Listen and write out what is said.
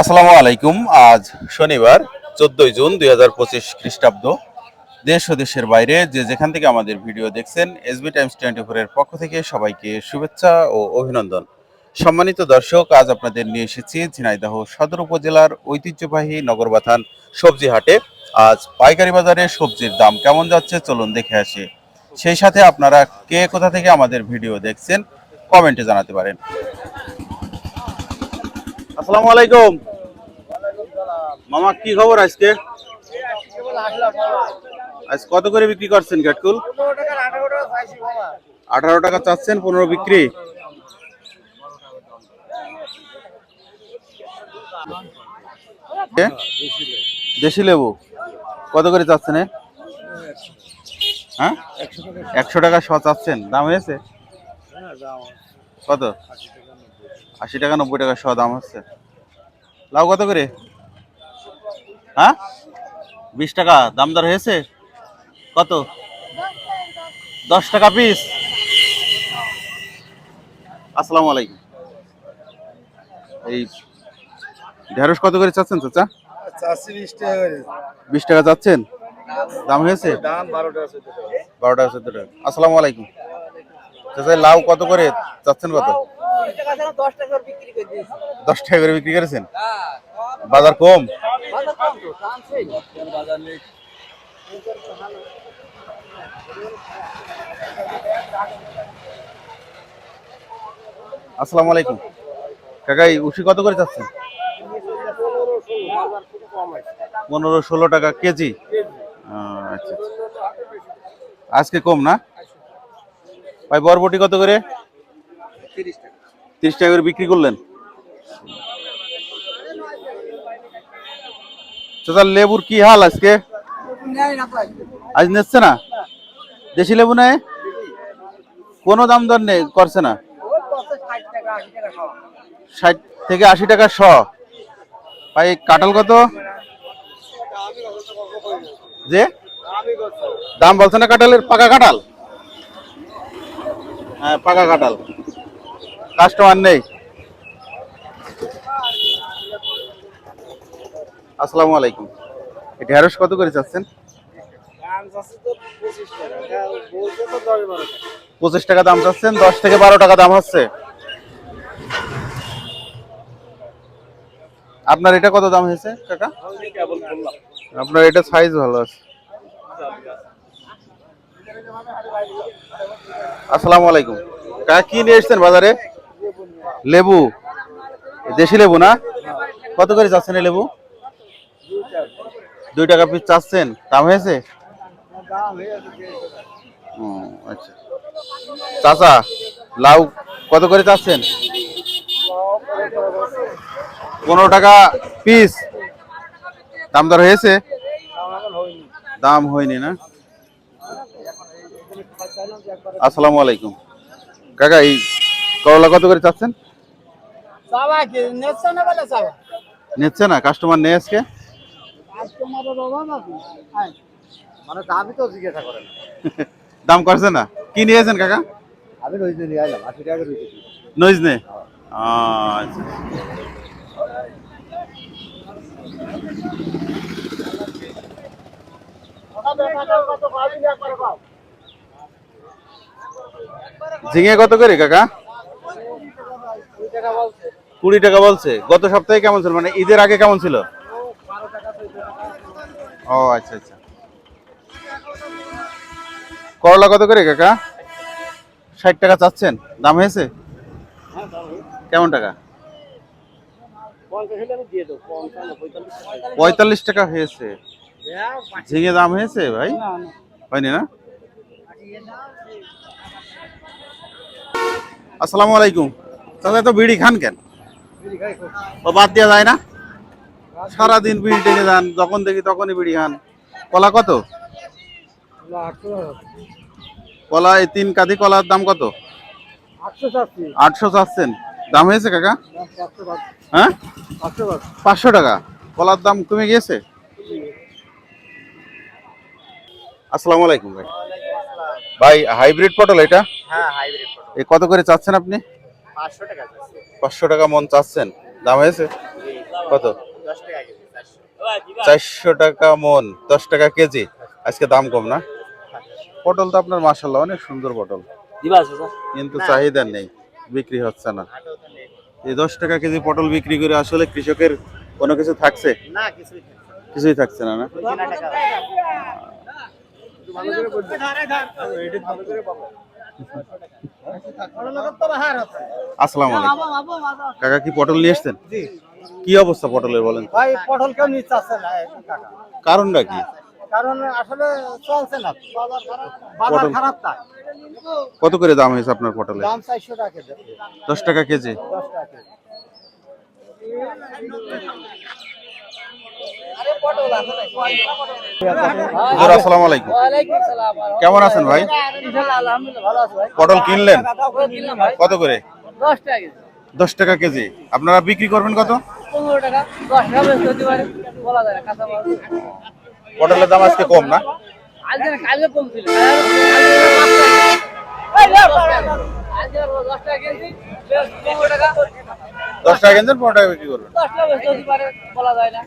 আসসালামু আলাইকুম। আজ শনিবার, চোদ্দই জুন দুই হাজার পঁচিশ খ্রিস্টাব্দ। দেশ ও দেশের বাইরে যে যেখান থেকে আমাদের ভিডিও দেখছেন এসবি টাইমস টোয়েন্টি ফোরের পক্ষ থেকে সবাইকে শুভেচ্ছা ও অভিনন্দন। সম্মানিত দর্শক, আজ আপনাদের নিয়ে এসেছি ঝিনাইদহ সদর উপজেলার ঐতিহ্যবাহী নগরবাথান সবজি হাটে। আজ পাইকারি বাজারে সবজির দাম কেমন যাচ্ছে, চলুন দেখে আসি। সেই সাথে আপনারা কে কোথা থেকে আমাদের ভিডিও দেখছেন, কমেন্টে জানাতে পারেন। আসসালামু আলাইকুম। মামা, কি খবর আজকে? আজ কত করে বিক্রি করছেন কাটকুল আঠারো টাকা চাচ্ছেন, পনেরো বিক্রি? দেশি লেবু। কত করে চাচ্ছেন? হ্যাঁ? একশো টাকা শ চাচ্ছেন। দাম হয়েছে? কত? আশি টাকা, নব্বই টাকা শ দাম হচ্ছে। লাউ কত করে? হ্যাঁ? বিশ টাকা দাম দর হয়েছে? কত? দশ টাকা পিস আসসালামু আলাইকুম। এই ঢেঁড়স কত করে চাচ্ছেন চাচা? বিশ টাকা চাচ্ছেন? দাম হয়েছে? দাম বারো টাকা চোদ্দ টাকা। বারো টাকা চোদ্দ টাকা। আসসালামু আলাইকুম। চাচা লাউ কত করে? চাচ্ছেন কত? দশ টাকা করে বিক্রি করেছেন? বাজার কম? বাজার কম আসসালামু আলাইকুম। কাকা এই উশি কত করে চাচ্ছেন? পনেরো ষোলো টাকা কেজি। আচ্ছা আচ্ছা। আজকে কম না? ভাই বরবটি কত করে? তিরিশ টাকা। তিরিশ টাকা করে বিক্রি করলেন? চাচা লেবুর কি হাল আজকে? আজ নিচ্ছে না? দেশি লেবু নেয় কোনো দাম দর নেই করছে না? ষাট থেকে আশি টাকা শ। ভাই কাঁঠাল কত? যে? দাম বলছে না কাঁঠালের? পাকা কাঁঠাল? হ্যাঁ পাকা কাঁঠাল। কাস্টমার নেই। আসসালামু আলাইকুম। ঢেঁড়স কত করে চাচ্ছেন? পঁচিশ টাকা দাম চাচ্ছেন, দশ থেকে বারো টাকা দাম হচ্ছে। আপনার এটা কত দাম হয়েছে, কাকা? আপনার এটা সাইজ ভালো আছে। আসসালামু আলাইকুম। কাকা, কি নিয়ে এসছেন বাজারে? লেবু? দেশি লেবু না? কত করে চাচ্ছেন এই লেবু? দুই টাকা পিস চাচ্ছেন। দাম হয়েছে? ও, আচ্ছা। চাচা লাউ কত করে চাচ্ছেন? পনেরো টাকা পিস দাম দর হয়েছে? দাম হয়নি না? আসসালামু আলাইকুম। কাকা এই করলা কত করে চাচ্ছেন? নেচ্ছে না কাস্টমার নেই আজকে। মানে দামই তো জিজ্ঞাসা করেন। দাম করছে না? কি নিয়েছেন কাকা? আমি রইতে নিয়ে আইলাম আশি টাকা রইতে নইজ নে আচ্ছা ঝিঙে কত করে কাকা? কুড়ি টাকা বলছে। গত সপ্তাহে কেমন ছিল? মানে ঈদের আগে কেমন ছিল? ও আচ্ছা আচ্ছা। করলা কত করে কাকা? ষাট টাকা চাচ্ছেন? দাম হয়েছে? কেমন টাকা? পঁয়তাল্লিশ টাকা। হয়েছে। হ্যাঁ, ঝিঙে দাম হয়েছে ভাই। হয়নি না? আসসালামু আলাইকুম। তাহলে তো বিড়ি খান কেন। ও বাদ দেওয়া যায় না? সারাদিন বিড়ি টেনে যান যখন দেখি তখনই বিড়ি খান। কলা কত। কলা এই তিন কাঁধি কলার দাম কত? আটশো চাচ্ছি চাচ্ছেন। দাম হয়েছে কাকা? হ্যাঁ? পাঁচশো পাঁচশো টাকা। কলার দাম কমে গিয়েছে? আসসালামু আলাইকুম ভাই। ভাই হাইব্রিড পটল এটা? হ্যাঁ হাইব্রিড এ কত করে চাচ্ছেন আপনি? পাঁচশো টাকা যাচ্ছে পাঁচশো টাকা মন চাচ্ছেন? দাম হয়েছে? কত? চারশো। টাকা মন দশ টাকা কেজি। আজকে দাম কম না? পটল তো আপনার মাসাল্লাহ অনেক সুন্দর পটল। কিন্তু চাহিদা নেই বিক্রি হচ্ছে না। এই দশ টাকা কেজি পটল বিক্রি করে আসলে কৃষকের কোনো কিছু থাকছে? না কিছুই কিছুই থাকছে না না? আসসালামু আলাইকুম। কাকা কি পটল নিয়ে এসছেন কি অবস্থা পটলের বলেন? ভাই পটল কেউ নিচ্ছে আসছে না টাকা কারণটা কি? কারণ আসলে চলছে না। বাজার খারাপ তাই। কত করে দাম হয়েছে আপনার পটলের? দাম চারশো টাকা কেজি। দশ টাকা কেজি? দশ টাকা কেজি। হুজুর আসসালামু আলাইকুম। কেমন আছেন ভাই? পটল কিনলেন? কত করে? দশ টাকা কেজি। আপনারা বিক্রি করবেন কত? পটলের দাম আজকে কম না? দশ টাকা কিনছেন, পনেরো টাকা বিক্রি করবেন দশ টাকা বলা যায় না